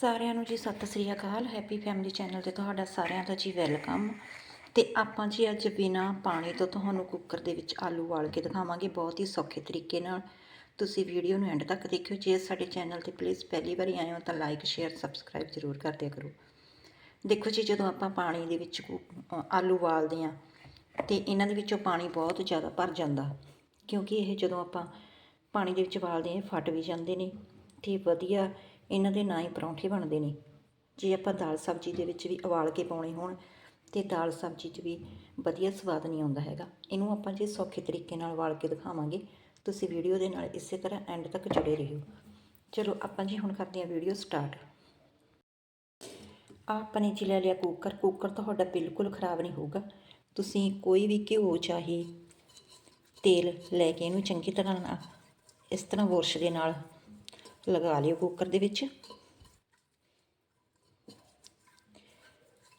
ਸਾਰਿਆਂ ਨੂੰ ਜੀ ਸਤਿ ਸ੍ਰੀ ਅਕਾਲ ਹੈਪੀ ਫੈਮਿਲੀ ਚੈਨਲ ਤੇ ਤੁਹਾਡਾ ਸਾਰਿਆਂ ਦਾ ਜੀ ਵੈਲਕਮ ਤੇ ਆਪਾਂ ਜੀ ਅੱਜ ਬਿਨਾ ਪਾਣੀ ਤੋਂ ਤੁਹਾਨੂੰ ਕੁੱਕਰ ਦੇ ਵਿੱਚ ਆਲੂ ਵਾਲ ਕੇ ਦਿਖਾਵਾਂਗੇ ਬਹੁਤ ਹੀ ਸੌਖੇ ਤਰੀਕੇ ਨਾਲ। ਤੁਸੀਂ ਵੀਡੀਓ ਨੂੰ ਐਂਡ ਤੱਕ ਦੇਖਿਓ, ਜੇ ਸਾਡੇ ਚੈਨਲ ਤੇ ਪਲੀਜ਼ ਪਹਿਲੀ ਵਾਰੀ ਆਏ ਹੋ ਤਾਂ ਲਾਈਕ ਸ਼ੇਅਰ ਸਬਸਕ੍ਰਾਈਬ ਜ਼ਰੂਰ ਕਰ ਦਿਆ ਕਰੋ। ਦੇਖੋ ਜੀ, ਜਦੋਂ ਆਪਾਂ ਪਾਣੀ ਦੇ ਵਿੱਚ ਕੁ- ਆਲੂ ਵਾਲਦੇ ਆ ਤੇ ਇਹਨਾਂ ਦੇ ਵਿੱਚੋਂ ਪਾਣੀ ਬਹੁਤ ਜ਼ਿਆਦਾ ਭਰ ਜਾਂਦਾ, ਕਿਉਂਕਿ ਇਹ ਜਦੋਂ ਆਪਾਂ ਪਾਣੀ ਦੇ ਵਿੱਚ ਵਾਲਦੇ ਆ ਇਹ ਫਟ ਵੀ ਜਾਂਦੇ ਨੇ। ਤੇ ਵਧੀਆ। ਇਹਨਾਂ ਦੇ ਨਾ ਹੀ ਪਰੌਂਠੇ ਬਣਦੇ ਨੇ। ਜੇ ਆਪਾਂ ਦਾਲ ਸਬਜ਼ੀ ਦੇ ਵਿੱਚ ਵੀ ਉਬਾਲ ਕੇ ਪਾਉਣੇ ਹੋਣ, ਤੇ ਦਾਲ ਸਬਜ਼ੀ 'ਚ ਵੀ ਵਧੀਆ ਸਵਾਦ ਨਹੀਂ ਆਉਂਦਾ ਹੈਗਾ। ਇਹਨੂੰ ਆਪਾਂ ਜੇ ਸੌਖੇ ਤਰੀਕੇ ਨਾਲ ਉਬਾਲ ਕੇ ਦਿਖਾਵਾਂਗੇ, ਤੁਸੀਂ ਵੀਡੀਓ ਦੇ ਨਾਲ ਇਸੇ ਤਰ੍ਹਾਂ ਐਂਡ ਤੱਕ ਜੁੜੇ ਰਹੋ ਚਲੋ, ਆਪਾਂ ਜੀ ਹੁਣ ਕਰਦੇ ਹਾਂ ਵੀਡੀਓ ਸਟਾਰਟ। ਆਪਾਂ ਨੇ ਜੀ ਲੈ ਲਿਆ ਕੁੱਕਰ ਕੁੱਕਰ ਤੁਹਾਡਾ ਬਿਲਕੁਲ ਖਰਾਬ ਨਹੀਂ ਹੋਊਗਾ। ਤੁਸੀਂ ਕੋਈ ਵੀ ਘਿਓ, ਚਾਹੇ, ਤੇਲ ਲੈ ਕੇ ਇਹਨੂੰ ਚੰਗੀ ਤਰ੍ਹਾਂ ਨਾਲ ਇਸ ਤਰ੍ਹਾਂ ਬੁਰਸ਼ ਦੇ ਨਾਲ ਲਗਾ ਲਿਓ ਕੁੱਕਰ ਦੇ ਵਿੱਚ।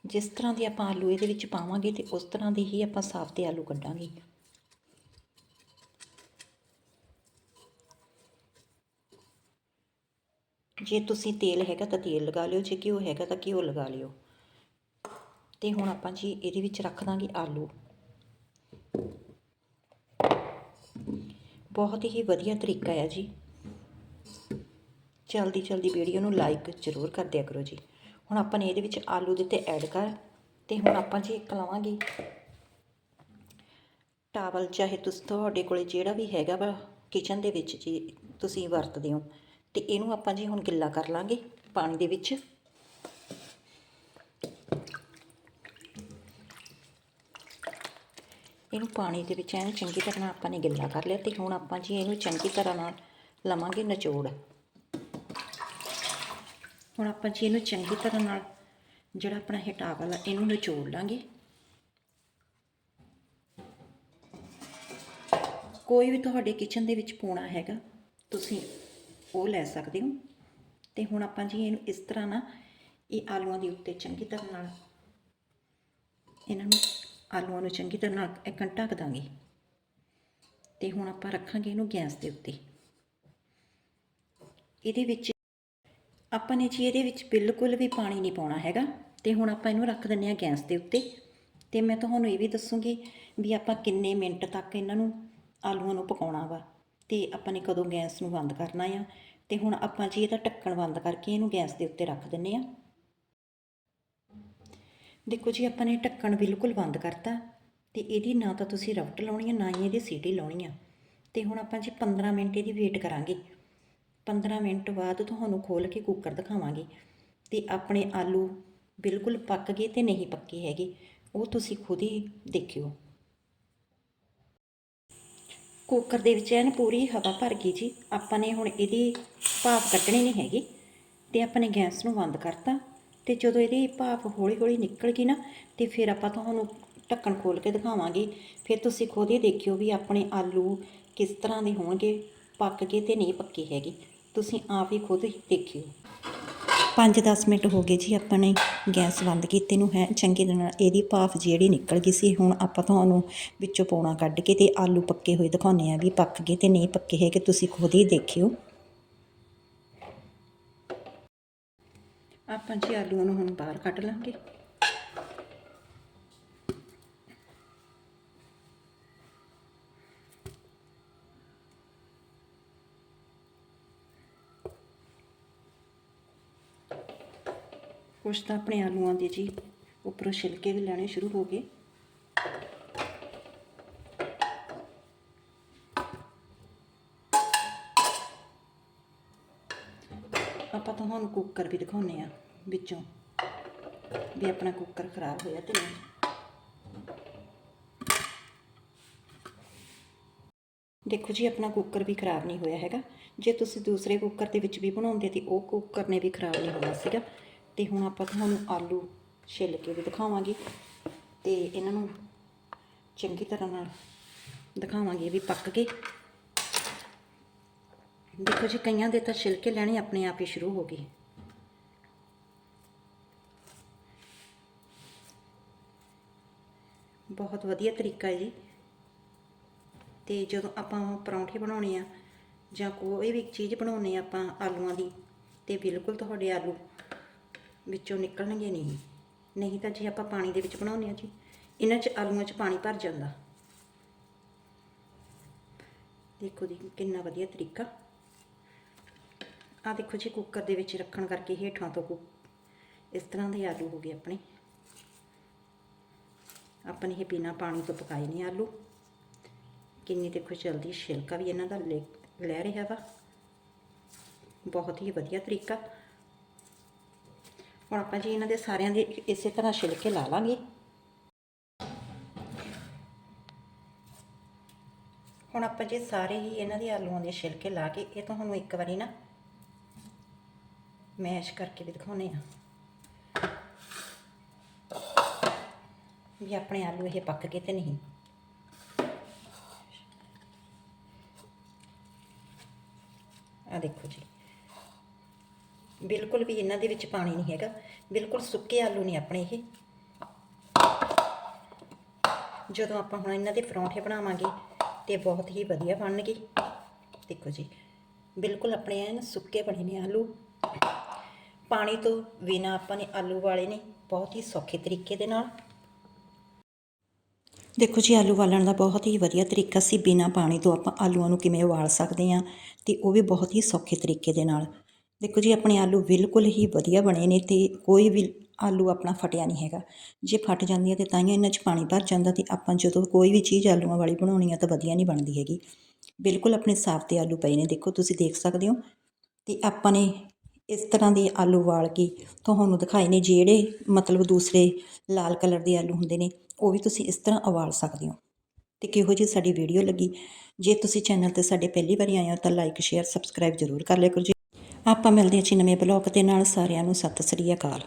ਜਿਸ ਤਰ੍ਹਾਂ ਦੇ ਆਪਾਂ ਆਲੂ ਇਹਦੇ ਵਿੱਚ ਪਾਵਾਂਗੇ ਤੇ ਉਸ ਤਰ੍ਹਾਂ ਦੇ ਹੀ ਆਪਾਂ ਸਾਫ਼ ਤੇ ਆਲੂ ਕੱਢਾਂਗੇ। ਜੇ ਤੁਸੀਂ ਤੇਲ ਹੈਗਾ ਤਾਂ ਤੇਲ ਲਗਾ ਲਿਓ, ਜੇ ਘਿਓ ਹੈਗਾ ਤਾਂ ਘਿਓ ਲਗਾ ਲਿਓ। ਤੇ ਹੁਣ ਆਪਾਂ ਜੀ ਇਹਦੇ ਵਿੱਚ ਰੱਖ ਦਾਂਗੇ ਆਲੂ। ਬਹੁਤ ਹੀ ਵਧੀਆ ਤਰੀਕਾ ਹੈ ਜੀ। ਜਲਦੀ ਜਲਦੀ ਵੀਡੀਓ ਨੂੰ ਲਾਈਕ ਜ਼ਰੂਰ ਕਰ ਦਿਆ ਕਰੋ ਜੀ। ਹੁਣ ਆਪਾਂ ਨੇ ਇਹਦੇ ਵਿੱਚ ਆਲੂ ਦਿੱਤੇ ਐਡ ਕਰ ਤੇ ਹੁਣ ਆਪਾਂ ਜੀ ਇੱਕ ਲਵਾਂਗੇ ਟਾਵਲ, ਚਾਹੇ ਤੁਸੀਂ, ਤੁਹਾਡੇ ਕੋਲੇ ਜਿਹੜਾ ਵੀ ਹੈਗਾ ਵਾ ਕਿਚਨ ਦੇ ਵਿੱਚ ਜੀ ਤੁਸੀਂ ਵਰਤਦੇ ਹੋ। ਤੇ ਇਹਨੂੰ ਆਪਾਂ ਜੀ ਹੁਣ ਗਿੱਲਾ ਕਰ ਲਾਂਗੇ ਪਾਣੀ ਦੇ ਵਿੱਚ। ਇਹਨੂੰ ਪਾਣੀ ਦੇ ਵਿੱਚ ਐਨ ਚੰਗੀ ਤਰ੍ਹਾਂ ਨਾਲ ਆਪਾਂ ਨੇ ਗਿੱਲਾ ਕਰ ਲਿਆ ਤੇ ਹੁਣ ਆਪਾਂ ਜੀ ਇਹਨੂੰ ਚੰਗੀ ਤਰ੍ਹਾਂ ਨਾਲ ਲਵਾਂਗੇ ਨਿਚੋੜ। ਹੁਣ ਆਪਾਂ ਜੀ ਇਹਨੂੰ ਚੰਗੀ ਤਰ੍ਹਾਂ ਨਾਲ ਜਿਹੜਾ ਆਪਣਾ ਇਹ ਟਾਵਲ ਆ, ਇਹਨੂੰ ਨਿਚੋੜ ਲਾਂਗੇ। ਕੋਈ ਵੀ ਤੁਹਾਡੇ ਕਿਚਨ ਦੇ ਵਿੱਚ ਪੂਣਾ ਹੈਗਾ, ਤੁਸੀਂ ਉਹ ਲੈ ਸਕਦੇ ਹੋ। ਤੇ ਹੁਣ ਆਪਾਂ ਜੀ ਇਹਨੂੰ ਇਸ ਤਰ੍ਹਾਂ ਨਾ ਇਹ ਆਲੂਆਂ ਦੇ ਉੱਤੇ ਚੰਗੀ ਤਰ੍ਹਾਂ ਨਾਲ, ਇਹਨਾਂ ਨੂੰ ਆਲੂਆਂ ਨੂੰ ਚੰਗੀ ਤਰ੍ਹਾਂ ਨਾਲ ਇੱਕ ਢੱਕ ਦਾਂਗੇ। ਤੇ ਹੁਣ ਆਪਾਂ ਰੱਖਾਂਗੇ ਇਹਨੂੰ ਗੈਸ ਦੇ ਉੱਤੇ। ਇਹਦੇ ਵਿੱਚ ਆਪਾਂ ਨੇ ਜੀ ਇਹਦੇ ਵਿੱਚ ਬਿਲਕੁਲ ਵੀ ਪਾਣੀ ਨਹੀਂ ਪਾਉਣਾ ਹੈਗਾ। ਤੇ ਹੁਣ ਆਪਾਂ ਇਹਨੂੰ ਰੱਖ ਦਿੰਨੇ ਆ ਗੈਸ ਦੇ ਉੱਤੇ। ਤੇ ਮੈਂ ਤੁਹਾਨੂੰ ਇਹ ਵੀ ਦੱਸੂਗੀ ਵੀ ਆਪਾਂ ਕਿੰਨੇ ਮਿੰਟ ਤੱਕ ਇਹਨਾਂ ਨੂੰ ਆਲੂਆਂ ਨੂੰ ਪਕਾਉਣਾ ਵਾ। ਤੇ ਆਪਾਂ ਨੇ ਕਦੋਂ ਗੈਸ ਨੂੰ ਬੰਦ ਕਰਨਾ ਆ। ਤੇ ਹੁਣ ਆਪਾਂ ਜੀ ਇਹਦਾ ਢੱਕਣ ਬੰਦ ਕਰਕੇ ਇਹਨੂੰ ਗੈਸ ਦੇ ਉੱਤੇ ਰੱਖ ਦਿੰਨੇ ਆ ਦੇਖੋ ਜੀ, ਆਪਾਂ ਨੇ ਢੱਕਣ ਬਿਲਕੁਲ ਬੰਦ ਕਰਤਾ। ਤੇ ਇਹਦੀ ਨਾ ਤਾਂ ਤੁਸੀਂ ਰਫਟ ਲਾਉਣੀ ਆ, ਨਾ ਹੀ ਇਹਦੀ ਸੀਟੀ ਲਾਉਣੀ ਆ। ਤੇ ਹੁਣ ਆਪਾਂ ਜੀ 15 ਮਿੰਟ ਇਹਦੀ ਵੇਟ ਕਰਾਂਗੇ। 15 ਮਿੰਟ ਬਾਅਦ ਤੁਹਾਨੂੰ ਖੋਲ ਕੇ ਕੁੱਕਰ ਦਿਖਾਵਾਂਗੇ। ਤੇ ਆਪਣੇ ਆਲੂ ਬਿਲਕੁਲ ਪੱਕ ਗਏ ਤੇ ਨਹੀਂ ਪੱਕੇ ਹੈਗੇ। ਉਹ ਤੁਸੀਂ ਖੁਦ ਹੀ ਦੇਖਿਓ। ਕੁੱਕਰ ਦੇ ਵਿੱਚ ਐਨ ਪੂਰੀ ਹਵਾ ਭਰ ਗਈ ਜੀ। ਆਪਾਂ ਨੇ ਹੁਣ ਇਹਦੀ ਭਾਫ ਕੱਢਣੀ ਨਹੀਂ ਹੈਗੀ। ਤੇ ਆਪਾਂ ਨੇ ਗੈਸ ਨੂੰ ਬੰਦ ਕਰਤਾ। ਤੇ ਜਦੋਂ ਇਹਦੀ ਭਾਫ ਹੌਲੀ ਹੌਲੀ ਨਿਕਲ ਗਈ ਨਾ, ਤੇ ਫਿਰ ਆਪਾਂ ਤੁਹਾਨੂੰ ਢੱਕਣ ਖੋਲ ਕੇ ਦਿਖਾਵਾਂਗੇ। ਫਿਰ ਤੁਸੀਂ ਖੁਦ ਹੀ ਦੇਖਿਓ ਵੀ ਆਪਣੇ ਆਲੂ ਕਿਸ ਤਰ੍ਹਾਂ ਦੇ ਹੋਣਗੇ, ਪੱਕ ਗਏ ਤੇ ਨਹੀਂ ਪੱਕੇ ਹੈਗੇ। ਤੁਸੀਂ ਆਪ ਹੀ ਖੁਦ ਹੀ ਦੇਖਿਓ 5-10 ਮਿੰਟ ਹੋ ਗਏ ਜੀ, ਆਪਾਂ ਨੇ ਗੈਸ ਬੰਦ ਕੀਤੇ ਨੂੰ, ਹੈ। ਚੰਗੀ ਤਰ੍ਹਾਂ ਇਹਦੀ ਭਾਫ ਜਿਹੜੀ ਨਿਕਲ ਗਈ ਸੀ, ਹੁਣ ਆਪਾਂ ਤੁਹਾਨੂੰ ਵਿੱਚੋਂ ਪੌਣਾ ਕੱਢ ਕੇ ਤੇ ਆਲੂ ਪੱਕੇ ਹੋਏ ਦਿਖਾਉਂਦੇ ਆ ਵੀ ਪੱਕ ਗਏ ਤੇ ਨਹੀਂ ਪੱਕੇ ਹੈਗੇ, ਤੁਸੀਂ ਖੁਦ ਹੀ ਦੇਖਿਓ। ਆਪਾਂ ਜੀ ਆਲੂਆਂ ਨੂੰ ਹੁਣ ਬਾਹਰ ਕੱਢ ਲਾਂਗੇ। ਕੁਛ ਤਾਂ ਆਪਣੇ ਆਲੂਆਂ ਦੇ ਜੀ। ਉੱਪਰੋਂ ਛਿਲਕੇ ਵੀ ਲੈਣੇ ਸ਼ੁਰੂ ਹੋ ਗਏ। ਆਪਾਂ ਤੁਹਾਨੂੰ ਕੁੱਕਰ ਵੀ ਦਿਖਾਉਨੇ ਆ ਵਿੱਚੋਂ, ਵੀ ਆਪਣਾ ਕੁੱਕਰ ਖਰਾਬ ਹੋਇਆ ਤੇ ਨਹੀਂ। ਦੇਖੋ ਜੀ, ਆਪਣਾ ਕੁੱਕਰ ਵੀ ਖਰਾਬ ਨਹੀਂ ਹੋਇਆ ਹੈਗਾ। ਜੇ ਤੁਸੀਂ ਦੂਸਰੇ ਕੁੱਕਰ ਦੇ ਵਿੱਚ ਵੀ ਬਣਾਉਂਦੇ ਤੇ ਉਹ ਕੁੱਕਰ ਨੇ ਵੀ ਖਰਾਬ ਨਹੀਂ ਹੋਣਾ ਸੀਗਾ। ਤੇ ਹੁਣ ਆਪਾਂ ਤੁਹਾਨੂੰ ਆਲੂ ਛਿੱਲ ਕੇ ਵੀ ਦਿਖਾਵਾਂਗੇ ਤੇ ਇਹਨਾਂ ਨੂੰ ਚੰਗੀ ਤਰ੍ਹਾਂ ਨਾਲ ਦਿਖਾਵਾਂਗੇ ਵੀ ਪੱਕ ਗਏ। ਦੇਖੋ ਜੀ, ਕਈਆਂ ਦੇ ਤਾਂ ਛਿਲਕੇ ਲੈਣੇ ਆਪਣੇ ਆਪ ਹੀ ਸ਼ੁਰੂ ਹੋ ਗਏ। ਬਹੁਤ ਵਧੀਆ ਤਰੀਕਾ ਹੈ ਜੀ। ਤੇ ਜਦੋਂ ਆਪਾਂ ਪਰੌਂਠੇ ਬਣਾਉਣੇ ਆ ਜਾਂ ਕੋਈ ਵੀ ਚੀਜ਼ ਬਣਾਉਣੇ ਆ ਆਪਾਂ ਆਲੂਆਂ ਦੀ, ਤੇ ਬਿਲਕੁਲ ਤੁਹਾਡੇ ਆਲੂ ਵਿੱਚੋਂ ਨਿਕਲਣਗੇ ਨਹੀਂ। ਨਹੀਂ ਤਾਂ ਜੇ ਆਪਾਂ ਪਾਣੀ ਦੇ ਵਿੱਚ ਬਣਾਉਂਦੇ ਆ ਜੀ। ਇਹਨਾਂ 'ਚ ਆਲੂਆਂ 'ਚ ਪਾਣੀ ਭਰ ਜਾਂਦਾ। ਦੇਖੋ ਜੀ, ਕਿੰਨਾ ਵਧੀਆ ਤਰੀਕਾ। ਆ ਦੇਖੋ ਜੀ ਕੁੱਕਰ ਦੇ ਵਿੱਚ ਰੱਖਣ ਕਰਕੇ ਹੇਠਾਂ ਤੋਂ ਕੁ ਇਸ ਤਰ੍ਹਾਂ ਦੇ ਆਲੂ ਹੋ ਗਏ ਆਪਣੇ। ਆਪਾਂ ਨੇ ਇਹ ਬਿਨਾ ਪਾਣੀ ਤੋਂ ਪਕਾਏ ਨੇ ਆਲੂ। ਕਿੰਨੀ ਦੇਖੋ ਜਲਦੀ ਛਿਲਕਾ ਵੀ ਇਹਨਾਂ ਦਾ ਲੈ ਲੈ ਰਿਹਾ ਵਾ। ਬਹੁਤ ਹੀ ਵਧੀਆ ਤਰੀਕਾ। ਹੁਣ ਆਪਾਂ ਜੀ ਇਹਨਾਂ ਦੇ ਸਾਰਿਆਂ ਦੇ ਇਸੇ ਤਰ੍ਹਾਂ ਛਿਲਕੇ ਲਾ ਲਾਂਗੇ। ਹੁਣ ਆਪਾਂ ਜੀ ਸਾਰੇ ਹੀ ਇਹਨਾਂ ਦੇ ਆਲੂਆਂ ਦੇ ਛਿਲਕੇ ਲਾ ਕੇ ਇਹ ਤੁਹਾਨੂੰ ਇੱਕ ਵਾਰੀ ਨਾ ਮੈਸ਼ ਕਰਕੇ ਵੀ ਦਿਖਾਉਨੇ ਆ ਵੀ ਆਪਣੇ ਆਲੂ ਇਹ ਪੱਕ ਗਏ ਤੇ ਨਹੀਂ। ਆ ਦੇਖੋ ਜੀ। ਬਿਲਕੁਲ ਵੀ ਇਹਨਾਂ ਦੇ ਵਿੱਚ ਪਾਣੀ ਨਹੀਂ ਹੈਗਾ। ਬਿਲਕੁਲ ਸੁੱਕੇ ਆਲੂ ਨੇ ਆਪਣੇ ਇਹ। ਜਦੋਂ ਆਪਾਂ ਹੁਣ ਇਹਨਾਂ ਦੇ ਪਰੌਂਠੇ ਬਣਾਵਾਂਗੇ, ਤੇ ਬਹੁਤ ਹੀ ਵਧੀਆ ਬਣਨਗੇ। ਦੇਖੋ ਜੀ, ਬਿਲਕੁਲ ਆਪਣੇ ਐਨ ਸੁੱਕੇ ਬਣੇ ਨੇ ਆਲੂ। ਪਾਣੀ ਤੋਂ ਬਿਨਾ ਆਪਾਂ ਨੇ ਆਲੂ ਵਾਲੇ ਨੇ ਬਹੁਤ ਹੀ ਸੌਖੇ ਤਰੀਕੇ ਦੇ ਨਾਲ। ਦੇਖੋ ਜੀ, ਆਲੂ ਵਾਲਣ ਦਾ ਬਹੁਤ ਹੀ ਵਧੀਆ ਤਰੀਕਾ ਸੀ। ਬਿਨਾ ਪਾਣੀ ਤੋਂ ਆਪਾਂ ਆਲੂਆਂ ਨੂੰ ਕਿਵੇਂ ਉਬਾਲ ਸਕਦੇ ਹਾਂ, ਤੇ ਉਹ ਵੀ ਬਹੁਤ ਹੀ ਸੌਖੇ ਤਰੀਕੇ ਦੇ ਨਾਲ। ਦੇਖੋ ਜੀ, ਆਪਣੇ ਆਲੂ ਬਿਲਕੁਲ ਹੀ ਵਧੀਆ ਬਣੇ ਨੇ ਤੇ ਕੋਈ ਵੀ ਆਲੂ ਆਪਣਾ ਫਟਿਆ ਨਹੀਂ ਹੈਗਾ। ਜੇ ਫਟ ਜਾਂਦੀ ਹੈ ਤੇ ਤਾਂ ਹੀ ਇਹਨਾਂ 'ਚ ਪਾਣੀ ਭਰ ਜਾਂਦਾ ਤੇ ਆਪਾਂ ਜਦੋਂ ਕੋਈ ਵੀ ਚੀਜ਼ ਆਲੂਆਂ ਵਾਲੀ ਬਣਾਉਣੀ ਆ ਤਾਂ ਵਧੀਆ ਨਹੀਂ ਬਣਦੀ ਹੈਗੀ। ਬਿਲਕੁਲ ਆਪਣੇ ਸਾਫ਼ ਤੇ ਆਲੂ ਪਏ ਨੇ, ਦੇਖੋ ਤੁਸੀਂ ਦੇਖ ਸਕਦੇ ਹੋ। ਤੇ ਆਪਾਂ ਨੇ ਇਸ ਤਰ੍ਹਾਂ ਦੇ ਆਲੂ ਵਾਲ ਕੇ ਤੁਹਾਨੂੰ ਦਿਖਾਏ ਨੇ ਜਿਹੜੇ ਮਤਲਬ ਦੂਸਰੇ ਲਾਲ ਕਲਰ ਦੇ ਆਲੂ ਹੁੰਦੇ ਨੇ, ਉਹ ਵੀ ਤੁਸੀਂ ਇਸ ਤਰ੍ਹਾਂ ਉਬਾਲ ਸਕਦੇ ਹੋ। ਤੇ ਕਿਹੋ ਜਿਹੀ ਸਾਡੀ ਵੀਡੀਓ ਲੱਗੀ? ਜੇ ਤੁਸੀਂ ਚੈਨਲ ਤੇ ਸਾਡੇ ਪਹਿਲੀ ਵਾਰੀ ਆਏ ਹੋ ਤਾਂ ਲਾਈਕ ਸ਼ੇਅਰ ਸਬਸਕ੍ਰਾਈਬ ਜ਼ਰੂਰ ਕਰ ਲਿਆ ਕਰੋ ਜੀ। ਆਪਾਂ ਮਿਲਦੇ ਹਾਂ ਜੀ ਨਵੇਂ ਬਲੌਗ ਦੇ ਨਾਲ ਸਾਰਿਆਂ ਨੂੰ ਸਤਿ ਸ੍ਰੀ ਅਕਾਲ।